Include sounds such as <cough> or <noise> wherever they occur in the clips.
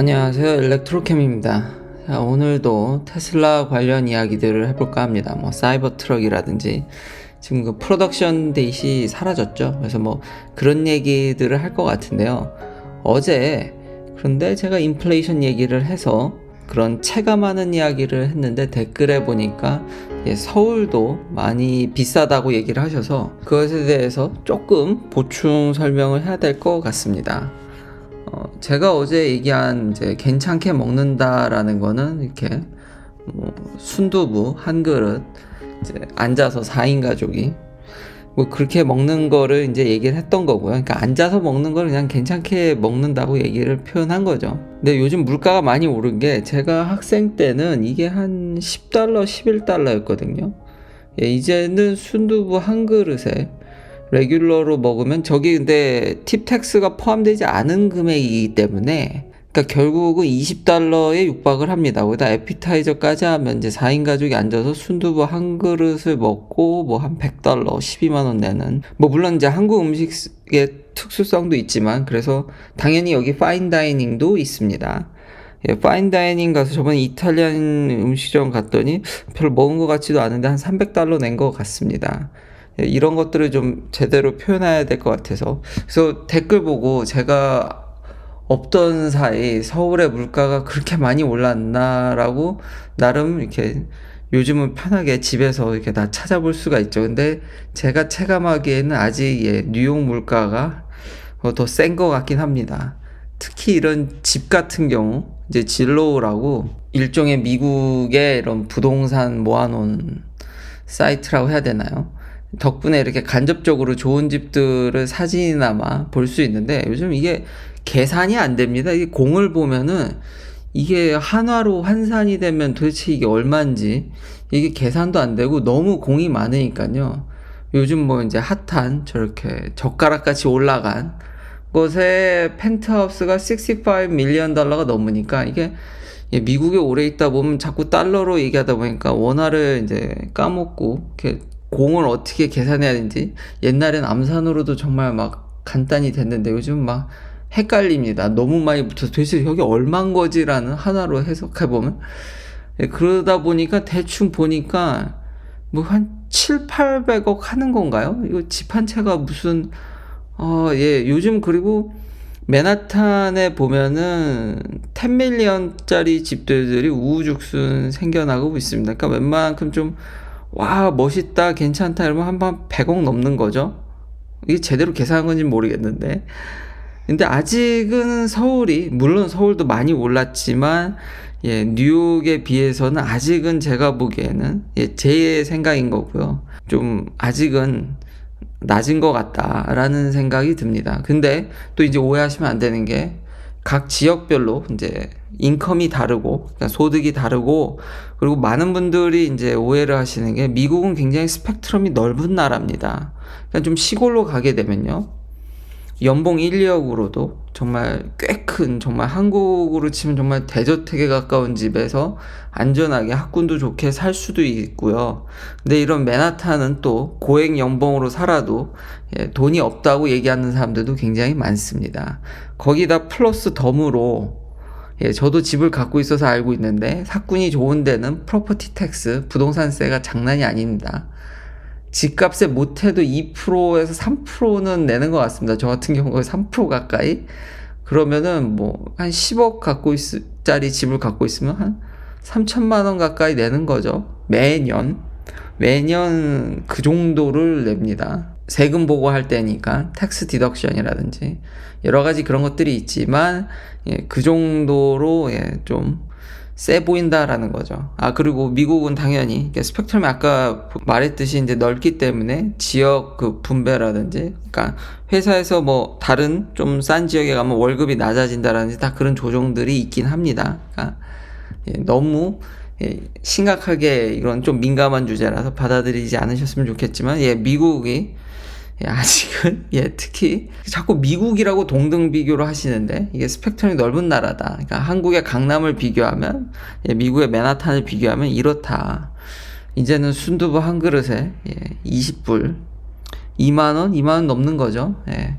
안녕하세요. 일렉트로캠입니다. 자, 오늘도 테슬라 관련 이야기들을 해볼까 합니다. 뭐 사이버 트럭이라든지 지금 그 프로덕션 데이시 사라졌죠. 그래서 뭐 그런 얘기들을 할 것 같은데요. 어제 그런데 제가 인플레이션 얘기를 해서 그런 체감하는 이야기를 했는데 댓글에 보니까 예, 서울도 많이 비싸다고 얘기를 하셔서 그것에 대해서 조금 보충 설명을 해야 될 것 같습니다. 어, 제가 어제 얘기한 이제 괜찮게 먹는다라는 거는 이렇게 뭐 순두부 한 그릇 이제 앉아서 4인 가족이 뭐 그렇게 먹는 거를 이제 얘기를 했던 거고요. 그러니까 앉아서 먹는 걸 그냥 괜찮게 먹는다고 얘기를 표현한 거죠. 근데 요즘 물가가 많이 오른 게 제가 학생 때는 이게 한 10달러, 11달러였거든요. 예, 이제는 순두부 한 그릇에 레귤러로 먹으면 저기 근데 팁 텍스가 포함되지 않은 금액이기 때문에 그러니까 결국은 20달러에 육박을 합니다. 거기다 에피타이저까지 하면 이제 4인 가족이 앉아서 순두부 한 그릇을 먹고 뭐 한 100달러, 12만 원 내는 뭐 물론 이제 한국 음식의 특수성도 있지만 그래서 당연히 여기 파인 다이닝도 있습니다. 예, 파인 다이닝 가서 저번에 이탈리안 음식점 갔더니 별로 먹은 것 같지도 않은데 한 300달러 낸 것 같습니다. 예, 이런 것들을 좀 제대로 표현해야 될 것 같아서 그래서 댓글 보고 제가 없던 사이 서울의 물가가 그렇게 많이 올랐나라고 나름 이렇게 요즘은 편하게 집에서 이렇게 다 찾아볼 수가 있죠. 근데 제가 체감하기에는 아직 예, 뉴욕 물가가 어, 더센 것 같긴 합니다. 특히 이런 집 같은 경우 이제 진로우라고 일종의 미국의 이런 부동산 모아놓은 사이트라고 해야 되나요? 덕분에 이렇게 간접적으로 좋은 집들을 사진이나마 볼 수 있는데 요즘 이게 계산이 안 됩니다. 이게 공을 보면은 이게 한화로 환산이 되면 도대체 이게 얼마인지 이게 계산도 안 되고 너무 공이 많으니까요. 요즘 뭐 이제 핫한 저렇게 젓가락 같이 올라간 곳에 펜트하우스가 65 밀리언 달러가 넘으니까 이게 예, 미국에 오래 있다 보면 자꾸 달러로 얘기하다 보니까 원화를 이제 까먹고 이렇게 공을 어떻게 계산해야 되는지 옛날엔 암산으로도 정말 막 간단히 됐는데 요즘 막 헷갈립니다. 너무 많이 붙어서 도대체 여기 얼만 거지라는 하나로 해석해 보면 예, 그러다 보니까 대충 보니까 뭐 한 7, 800억 하는 건가요? 이거 집 한 채가 무슨 어, 예, 요즘 그리고 맨하탄에 보면은 10밀리언짜리 집들이 우후죽순 생겨나고 있습니다. 그러니까 웬만큼 좀, 와, 멋있다, 괜찮다, 이러면 한번 100억 넘는 거죠. 이게 제대로 계산한 건지 모르겠는데. 근데 아직은 서울이, 물론 서울도 많이 올랐지만, 예, 뉴욕에 비해서는 아직은 제가 보기에는, 예, 제 생각인 거고요. 좀, 아직은 낮은 것 같다라는 생각이 듭니다. 근데 또 이제 오해하시면 안 되는 게 각 지역별로 이제 인컴이 다르고 그러니까 소득이 다르고 그리고 많은 분들이 이제 오해를 하시는 게 미국은 굉장히 스펙트럼이 넓은 나라입니다. 그러니까 좀 시골로 가게 되면요. 연봉 1, 2억으로도 정말 꽤 큰 정말 한국으로 치면 정말 대저택에 가까운 집에서 안전하게 학군도 좋게 살 수도 있고요. 근데 이런 맨하탄은 또 고액 연봉으로 살아도 예, 돈이 없다고 얘기하는 사람들도 굉장히 많습니다. 거기다 플러스 덤으로 예, 저도 집을 갖고 있어서 알고 있는데 사군이 좋은 데는 프로퍼티 텍스 부동산세가 장난이 아닙니다. 집값에 못해도 2%에서 3%는 내는 것 같습니다. 저 같은 경우에 3% 가까이. 그러면은 뭐 한 10억 갖고 있을 짜리 집을 갖고 있으면 한 3천만 원 가까이 내는 거죠. 매년. 매년 그 정도를 냅니다. 세금 보고할 때니까 텍스 디덕션이라든지 여러 가지 그런 것들이 있지만 예, 그 정도로 예, 좀 세 보인다라는 거죠. 아 그리고 미국은 당연히 스펙트럼이 아까 말했듯이 이제 넓기 때문에 지역 그 분배라든지, 그러니까 회사에서 뭐 다른 좀 싼 지역에 가면 월급이 낮아진다라든지 다 그런 조정들이 있긴 합니다. 그러니까 예, 너무 예, 심각하게 이런 좀 민감한 주제라서 받아들이지 않으셨으면 좋겠지만, 예, 미국이 예, 아직은 <laughs> 예 특히 자꾸 미국이라고 동등 비교를 하시는데 이게 스펙트럼이 넓은 나라다. 그러니까 한국의 강남을 비교하면 예, 미국의 맨하탄을 비교하면 이렇다. 이제는 순두부 한 그릇에 예, 20불 2만 원, 2만 원 넘는 거죠. 예.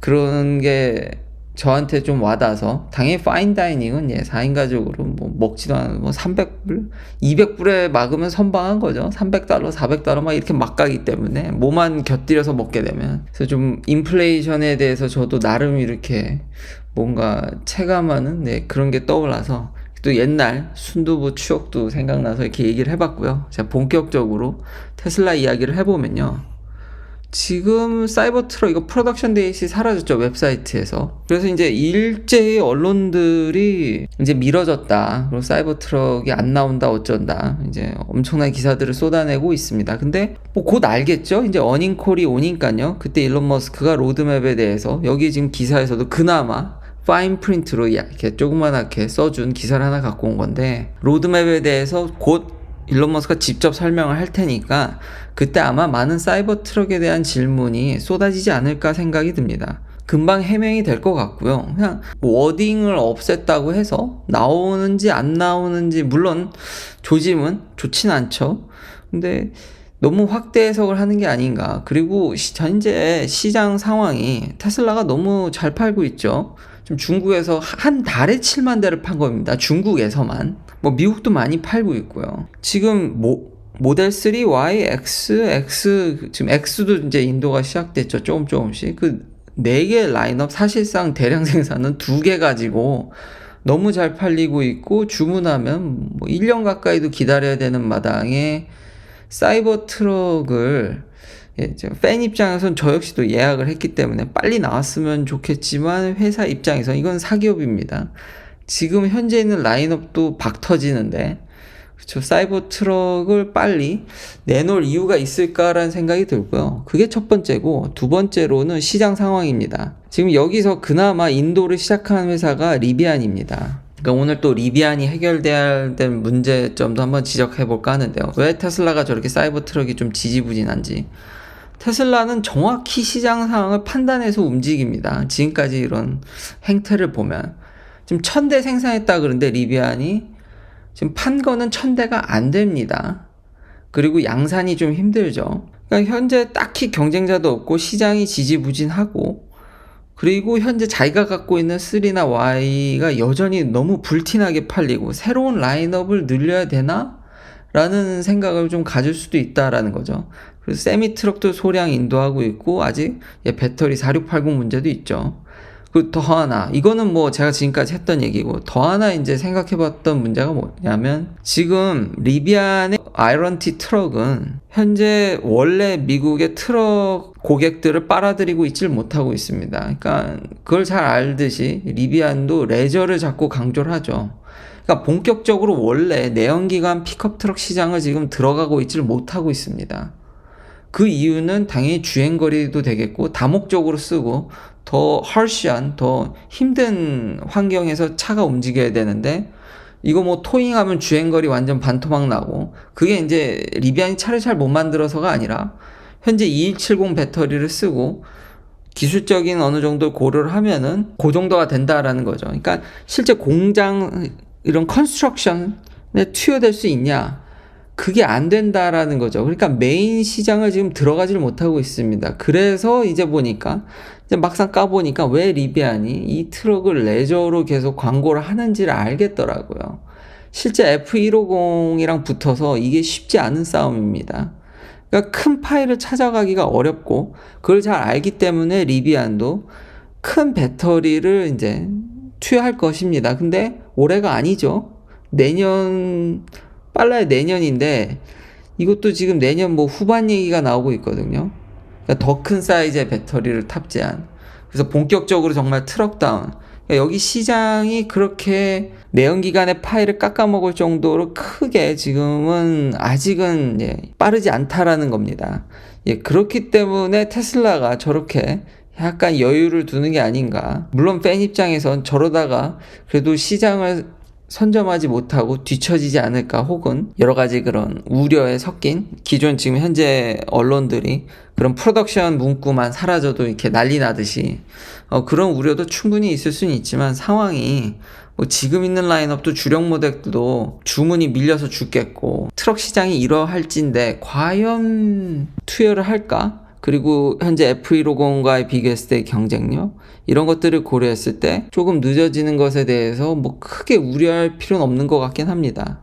그런 게 저한테 좀 와닿아서 당연히 파인 다이닝은 예 4인 가족으로 뭐 먹지도 않은 뭐 300불, 200불에 막으면 선방한 거죠. 300달러, 400달러 막 이렇게 막 가기 때문에 뭐만 곁들여서 먹게 되면 그래서 좀 인플레이션에 대해서 저도 나름 이렇게 뭔가 체감하는 네, 그런 게 떠올라서 또 옛날 순두부 추억도 생각나서 이렇게 얘기를 해봤고요. 자 본격적으로 테슬라 이야기를 해보면요. 지금 사이버 트럭 이거 프로덕션 데이시 사라졌죠 웹사이트에서. 그래서 이제 일제히 언론들이 이제 미뤄졌다. 그리고 사이버 트럭이 안 나온다 어쩐다. 이제 엄청난 기사들을 쏟아내고 있습니다. 근데 뭐 곧 알겠죠? 이제 어닝콜이 오니까요. 그때 일론 머스크가 로드맵에 대해서 여기 지금 기사에서도 그나마 파인 프린트로 이렇게 조그만하게 써준 기사를 하나 갖고 온 건데 로드맵에 대해서 곧 일론 머스크가 직접 설명을 할 테니까 그때 아마 많은 사이버 트럭에 대한 질문이 쏟아지지 않을까 생각이 듭니다. 금방 해명이 될 것 같고요. 그냥 뭐 워딩을 없앴다고 해서 나오는지 안 나오는지 물론 조짐은 좋진 않죠. 근데 너무 확대 해석을 하는 게 아닌가. 그리고 시, 현재 시장 상황이 테슬라가 너무 잘 팔고 있죠. 지금 중국에서 한 달에 7만 대를 판 겁니다. 중국에서만. 뭐 미국도 많이 팔고 있고요. 지금 모, 모델 3, Y, X, X 지금 X도 이제 인도가 시작됐죠. 조금 조금씩 그 네 개 라인업 사실상 대량 <laughs> 생산은 두 개 가지고 너무 잘 팔리고 있고 주문하면 뭐 1년 가까이도 기다려야 되는 마당에 사이버 트럭을 예, 팬 입장에선 저 역시도 예약을 했기 때문에 빨리 나왔으면 좋겠지만 회사 입장에서 이건 사기업입니다. 지금 현재 있는 라인업도 박 터지는데 그쵸 사이버 트럭을 빨리 내놓을 이유가 있을까라는 생각이 들고요. 그게 첫 번째고 두 번째로는 시장 상황입니다. 지금 여기서 그나마 인도를 시작한 회사가 리비안입니다. 그러니까 오늘 또 리비안이 해결돼야 될 문제점도 한번 지적해 볼까 하는데요. 왜 테슬라가 저렇게 사이버 트럭이 좀 지지부진한지. 테슬라는 정확히 시장 상황을 판단해서 움직입니다. 지금까지 이런 행태를 보면 지금 천 대 생산했다 그런데 리비안이 지금 판 거는 천 대가 안 됩니다. 그리고 양산이 좀 힘들죠. 그러니까 현재 딱히 경쟁자도 없고 시장이 지지부진하고 그리고 현재 자기가 갖고 있는 3나 Y가 여전히 너무 불티나게 팔리고 새로운 라인업을 늘려야 되나? 라는 생각을 좀 가질 수도 있다라는 거죠. 그래서 세미 트럭도 소량 인도하고 있고 아직 배터리 4680 문제도 있죠. 그더 하나 이거는 뭐 제가 지금까지 했던 얘기고 더 하나 이제 생각해봤던 문제가 뭐냐면 지금 리비안의 아이런티 트럭은 현재 원래 미국의 트럭 고객들을 빨아들이고 있질 못하고 있습니다. 그러니까 그걸 잘 알듯이 리비안도 레저를 자꾸 강조를 하죠. 그러니까 본격적으로 원래 내연기관 픽업 트럭 시장을 지금 들어가고 있질 못하고 있습니다. 그 이유는 당연히 주행거리도 되겠고 다목적으로 쓰고 더 harsh한 더 힘든 환경에서 차가 움직여야 되는데 이거 뭐 토잉하면 주행거리 완전 반토막 나고 그게 이제 리비안이 차를 잘 못 만들어서가 아니라 현재 2170 배터리를 쓰고 기술적인 어느 정도 고려를 하면은 그 정도가 된다라는 거죠. 그러니까 실제 공장 이런 컨스트럭션에 투여될 수 있냐? 그게 안 된다라는 거죠. 그러니까 메인 시장을 지금 들어가지를 못하고 있습니다. 그래서 이제 보니까 이제 막상 까보니까 왜 리비안이 이 트럭을 레저로 계속 광고를 하는지를 알겠더라고요. 실제 F150이랑 붙어서 이게 쉽지 않은 싸움입니다. 그러니까 큰 파일을 찾아가기가 어렵고 그걸 잘 알기 때문에 리비안도 큰 배터리를 이제 투여할 것입니다. 근데 올해가 아니죠. 내년 빨라야 내년인데 이것도 지금 내년 뭐 후반 얘기가 나오고 있거든요. 그러니까 더 큰 사이즈의 배터리를 탑재한. 그래서 본격적으로 정말 트럭다운. 그러니까 여기 시장이 그렇게 내연기관의 파일을 깎아먹을 정도로 크게 지금은 아직은 예, 빠르지 않다라는 겁니다. 예, 그렇기 때문에 테슬라가 저렇게 약간 여유를 두는 게 아닌가. 물론 팬 입장에선 저러다가 그래도 시장을 선점하지 못하고 뒤처지지 않을까 혹은 여러 가지 그런 우려에 섞인 기존 지금 현재 언론들이 그런 프로덕션 문구만 사라져도 이렇게 난리 나듯이 어, 그런 우려도 충분히 있을 수는 있지만 상황이 뭐 지금 있는 라인업도 주력 모델도 주문이 밀려서 죽겠고 트럭 시장이 이러할진데 과연 투여를 할까? 그리고 현재 F150과의 비교했을 때 경쟁력 이런 것들을 고려했을 때 조금 늦어지는 것에 대해서 뭐 크게 우려할 필요는 없는 것 같긴 합니다.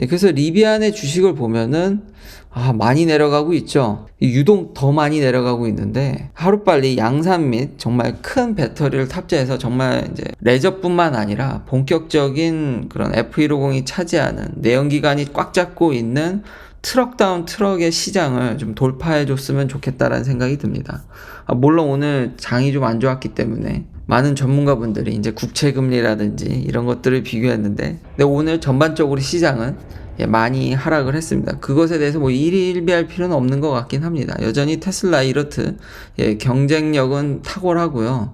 예, 그래서 리비안의 주식을 보면은 아, 많이 내려가고 있죠. 유독 더 많이 내려가고 있는데 하루빨리 양산 및 정말 큰 배터리를 탑재해서 정말 이제 레저뿐만 아니라 본격적인 그런 F150이 차지하는 내연기관이 꽉 잡고 있는 트럭다운 트럭의 시장을 좀 돌파해 줬으면 좋겠다라는 생각이 듭니다. 아, 물론 오늘 장이 좀 안 좋았기 때문에 많은 전문가분들이 이제 국채 금리라든지 이런 것들을 비교했는데 근데 오늘 전반적으로 시장은 예, 많이 하락을 했습니다. 그것에 대해서 뭐 일희일비할 필요는 없는 것 같긴 합니다. 여전히 테슬라 이렇듯 예, 경쟁력은 탁월하고요.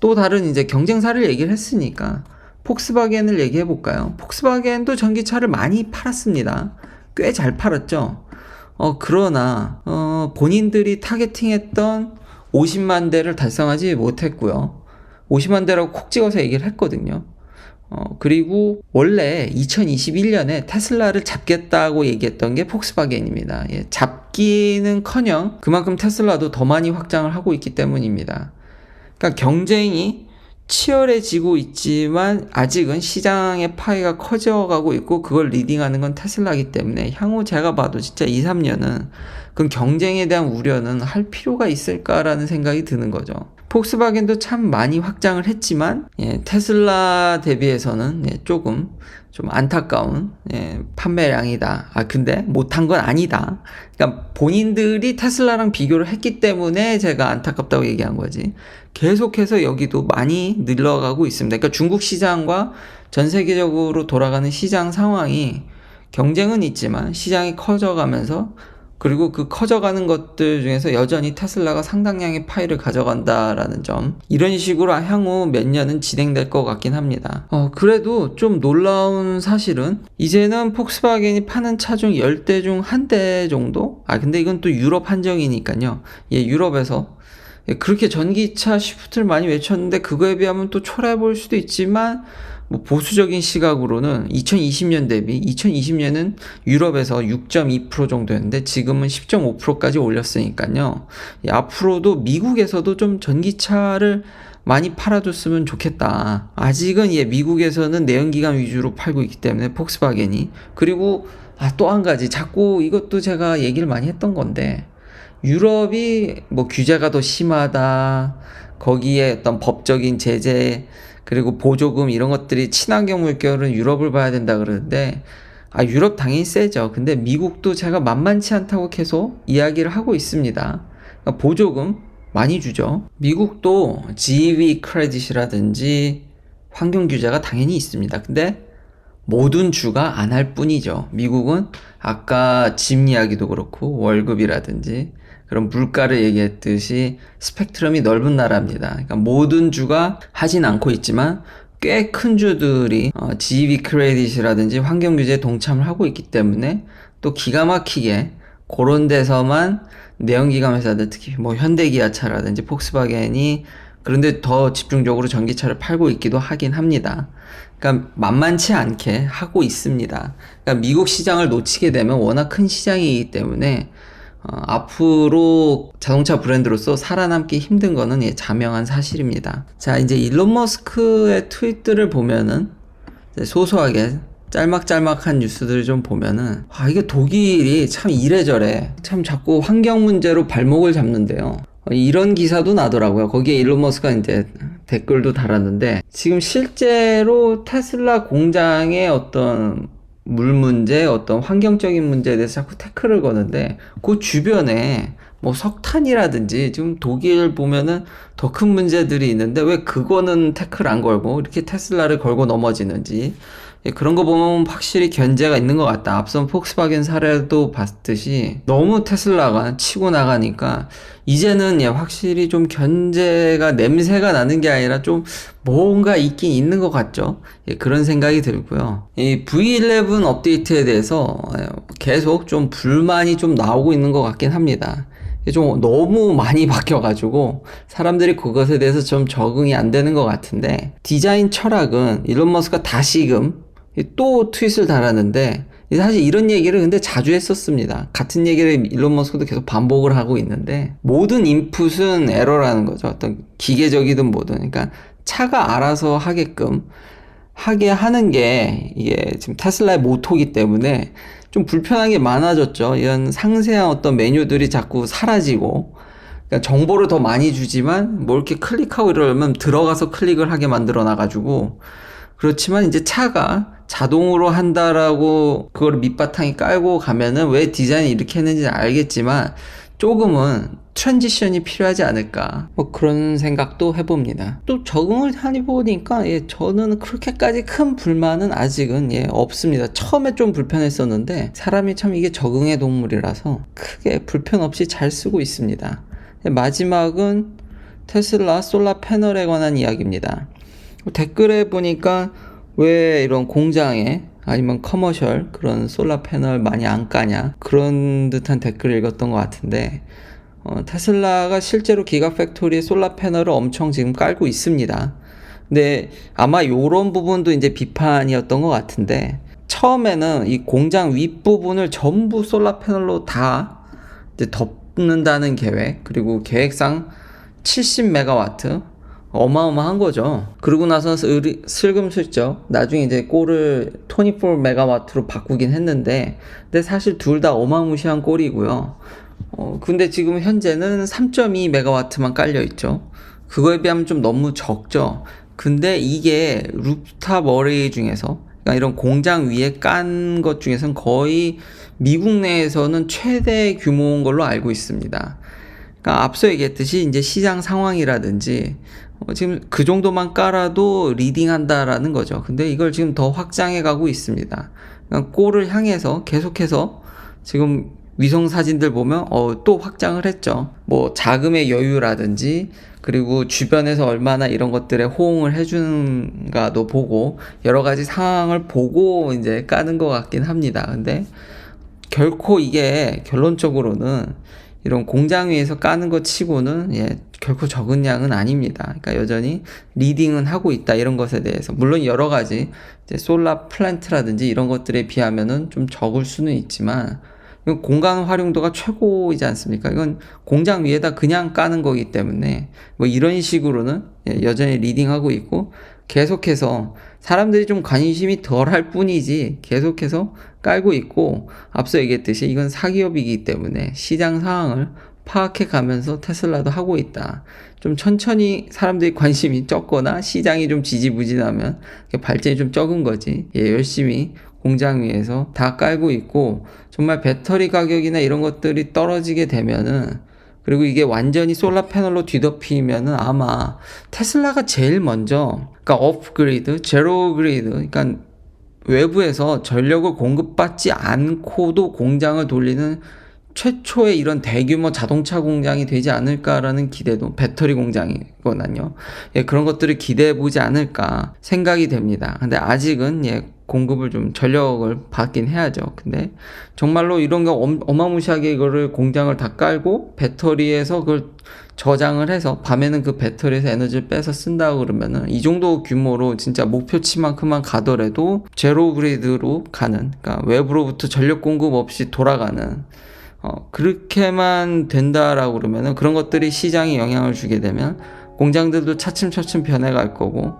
또 다른 이제 경쟁사를 얘기를 했으니까 폭스바겐을 얘기해 볼까요? 폭스바겐도 전기차를 많이 팔았습니다. 꽤 잘 팔았죠. 어, 그러나, 어, 본인들이 타겟팅했던 50만 대를 달성하지 못했고요. 50만 대라고 콕 찍어서 얘기를 했거든요. 어, 그리고 원래 2021년에 테슬라를 잡겠다고 얘기했던 게 폭스바겐입니다. 예, 잡기는 커녕 그만큼 테슬라도 더 많이 확장을 하고 있기 때문입니다. 그러니까 경쟁이 치열해지고 있지만 아직은 시장의 파이가 커져가고 있고 그걸 리딩하는 건 테슬라기 때문에 향후 제가 봐도 진짜 2, 3년은 그 경쟁에 대한 우려는 할 필요가 있을까라는 생각이 드는 거죠. 폭스바겐도 참 많이 확장을 했지만 예, 테슬라 대비해서는 예, 조금 좀 안타까운 예, 판매량이다. 아 근데 못한 건 아니다. 그러니까 본인들이 테슬라랑 비교를 했기 때문에 제가 안타깝다고 얘기한 거지. 계속해서 여기도 많이 늘어가고 있습니다. 그러니까 중국 시장과 전 세계적으로 돌아가는 시장 상황이 경쟁은 있지만 시장이 커져가면서 그리고 그 커져가는 것들 중에서 여전히 테슬라가 상당량의 파이를 가져간다라는 점. 이런 식으로 향후 몇 년은 진행될 것 같긴 합니다. 어, 그래도 좀 놀라운 사실은 이제는 폭스바겐이 파는 차 중 10대 중 한 대 정도? 아, 근데 이건 또 유럽 한정이니까요. 예, 유럽에서 예, 그렇게 전기차 시프트를 많이 외쳤는데 그거에 비하면 또 초라해 보일 수도 있지만 뭐 보수적인 시각으로는 2020년 대비 2020년은 유럽에서 6.2% 정도였는데 지금은 10.5%까지 올렸으니까요. 예, 앞으로도 미국에서도 좀 전기차를 많이 팔아줬으면 좋겠다. 아직은 예, 미국에서는 내연기관 위주로 팔고 있기 때문에 폭스바겐이 그리고 아, 또 한 가지 자꾸 이것도 제가 얘기를 많이 했던 건데 유럽이 뭐 규제가 더 심하다. 거기에 어떤 법적인 제재 그리고 보조금 이런 것들이 친환경 물결은 유럽을 봐야 된다 그러는데 아 유럽 당연히 세죠. 근데 미국도 제가 만만치 않다고 계속 이야기를 하고 있습니다. 그러니까 보조금 많이 주죠. 미국도 GEV 크레딧이라든지 환경 규제가 당연히 있습니다. 근데 모든 주가 안 할 뿐이죠. 미국은 아까 집 이야기도 그렇고 월급이라든지 그런 물가를 얘기했듯이 스펙트럼이 넓은 나라입니다. 그러니까 모든 주가 하진 않고 있지만 꽤 큰 주들이 어, GEV 크레딧이라든지 환경 규제에 동참을 하고 있기 때문에 또 기가 막히게 그런 데서만 내연기관 회사들 특히 뭐 현대기아차라든지 폭스바겐이 그런데 더 집중적으로 전기차를 팔고 있기도 하긴 합니다. 그러니까 만만치 않게 하고 있습니다. 그러니까 미국 시장을 놓치게 되면 워낙 큰 시장이기 때문에 어, 앞으로 자동차 브랜드로서 살아남기 힘든 거는 예, 자명한 사실입니다. 자, 이제 일론 머스크의 트윗들을 보면은 소소하게 짤막짤막한 뉴스들을 좀 보면은 아 이게 독일이 참 이래저래 참 자꾸 환경 문제로 발목을 잡는데요. 어, 이런 기사도 나더라고요. 거기에 일론 머스크가 이제 댓글도 달았는데 지금 실제로 테슬라 공장의 어떤 물 문제, 어떤 환경적인 문제에 대해서 자꾸 태클을 거는데 그 주변에 뭐 석탄이라든지 지금 독일 보면은 더 큰 문제들이 있는데 왜 그거는 태클 안 걸고 이렇게 테슬라를 걸고 넘어지는지 예, 그런 거 보면 확실히 견제가 있는 것 같다. 앞선 폭스바겐 사례도 봤듯이 너무 테슬라가 치고 나가니까 이제는 예, 확실히 좀 견제가 냄새가 나는 게 아니라 좀 뭔가 있긴 있는 것 같죠. 예, 그런 생각이 들고요. 이 V11 업데이트에 대해서 예, 계속 좀 불만이 좀 나오고 있는 것 같긴 합니다. 좀 너무 많이 <laughs> 바뀌어가지고 사람들이 그것에 대해서 좀 적응이 안 되는 것 같은데 디자인 철학은 일론 머스크가 다시금 또 트윗을 달았는데 사실 이런 얘기를 근데 자주 했었습니다. 같은 얘기를 일론 머스크도 계속 반복을 하고 있는데 모든 인풋은 에러라는 거죠. 어떤 기계적이든 뭐든. 그러니까 차가 알아서 하게끔 하게 하는 게 이게 지금 테슬라의 모토기 때문에 좀 불편한 게 많아졌죠. 이런 상세한 어떤 메뉴들이 자꾸 사라지고 그러니까 정보를 더 많이 주지만 뭐 이렇게 클릭하고 이러려면 들어가서 클릭을 하게 만들어 놔가지고 그렇지만 이제 차가 자동으로 한다라고 그걸 밑바탕에 깔고 가면은 왜 디자인이 이렇게 했는지 알겠지만 조금은 트랜지션이 필요하지 않을까. 뭐 그런 생각도 해봅니다. 또 적응을 하니 보니까 예, 저는 그렇게까지 큰 불만은 아직은 예, 없습니다. 처음에 좀 불편했었는데 사람이 참 이게 적응의 동물이라서 크게 불편 없이 잘 쓰고 있습니다. 예, 마지막은 테슬라 솔라 패널에 관한 이야기입니다 댓글에 보니까 왜 이런 공장에 아니면 커머셜 그런 솔라 패널 많이 안 까냐 그런 듯한 댓글을 읽었던 것 같은데 어, 테슬라가 실제로 기가팩토리에 솔라 패널을 엄청 지금 깔고 있습니다. 근데 아마 요런 부분도 이제 비판이었던 것 같은데 처음에는 이 공장 윗부분을 전부 솔라 패널로 다 덮는다는 계획 그리고 계획상 70메가와트 어마어마한 거죠. 그러고 나서 슬- 슬금슬쩍 나중에 이제 꼴을 24 메가와트로 바꾸긴 했는데 근데 사실 둘 다 어마무시한 꼴이고요. 어, 근데 지금 현재는 3.2 메가와트만 깔려 있죠. 그거에 비하면 좀 너무 적죠. 근데 이게 루프탑 어레이 중에서 그러니까 이런 공장 위에 깐 것 중에서는 거의 미국 내에서는 최대 규모인 걸로 알고 있습니다. 그러니까 앞서 얘기했듯이 이제 시장 상황이라든지 어, 지금 그 정도만 깔아도 리딩한다라는 거죠. 근데 이걸 지금 더 확장해 가고 있습니다. 그러니까 골을 향해서 계속해서 지금 위성 사진들 보면 어, 또 확장을 했죠. 뭐 자금의 여유라든지 그리고 주변에서 얼마나 이런 것들에 호응을 해주는가도 보고 여러 가지 상황을 보고 이제 까는 것 같긴 합니다. 근데 결코 이게 결론적으로는 이런 공장 위에서 까는 것 치고는 예, 결코 적은 양은 아닙니다. 그러니까 여전히 리딩은 하고 있다 이런 것에 대해서 물론 여러 가지 솔라 플랜트라든지 이런 것들에 비하면은 좀 적을 수는 있지만 이건 공간 활용도가 최고이지 않습니까? 이건 공장 위에다 그냥 까는 거기 때문에 뭐 이런 식으로는 예, 여전히 리딩하고 있고 계속해서 사람들이 좀 관심이 덜 할 뿐이지 계속해서 깔고 있고 앞서 얘기했듯이 이건 사기업이기 때문에 시장 상황을 파악해 가면서 테슬라도 하고 있다. 좀 천천히 사람들이 관심이 적거나 시장이 좀 지지부진하면 발전이 좀 적은 거지. 예, 열심히 공장 위에서 다 깔고 있고 정말 배터리 가격이나 이런 것들이 떨어지게 되면은 그리고 이게 완전히 솔라 패널로 뒤덮이면은 아마 테슬라가 제일 먼저 그러니까 업그레이드, 제로 그레이드 그러니까 외부에서 전력을 공급받지 않고도 공장을 돌리는 최초의 이런 대규모 자동차 공장이 되지 않을까라는 기대도 배터리 공장이거든요. 예, 그런 것들을 기대해 보지 않을까 생각이 됩니다. 근데 아직은 예, 공급을 좀 전력을 받긴 해야죠. 근데 정말로 이런 거 엄- 어마무시하게 이거를 공장을 다 깔고 배터리에서 그걸 저장을 해서 밤에는 그 배터리에서 에너지를 빼서 쓴다고 그러면은 이 정도 규모로 진짜 목표치만큼만 가더라도 제로 그레이드로 가는 그러니까 외부로부터 전력 공급 없이 돌아가는 어, 그렇게만 된다라고 그러면은 그런 것들이 시장에 영향을 주게 되면 공장들도 차츰차츰 변해갈 거고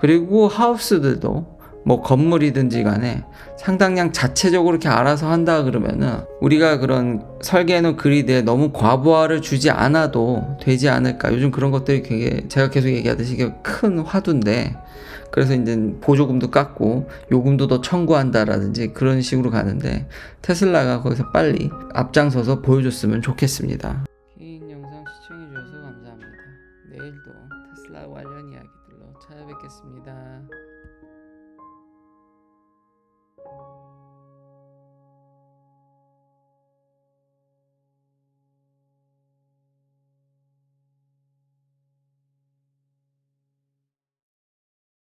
그리고 하우스들도 뭐 건물이든지 간에 상당량 자체적으로 이렇게 알아서 한다 그러면은 우리가 그런 설계해놓은 그리드에 너무 과부하를 주지 않아도 되지 않을까 요즘 그런 것들이 되게 제가 계속 얘기하듯이 큰 화두인데 그래서 이제 보조금도 깎고 요금도 더 청구한다라든지 그런 식으로 가는데 테슬라가 거기서 빨리 앞장서서 보여줬으면 좋겠습니다.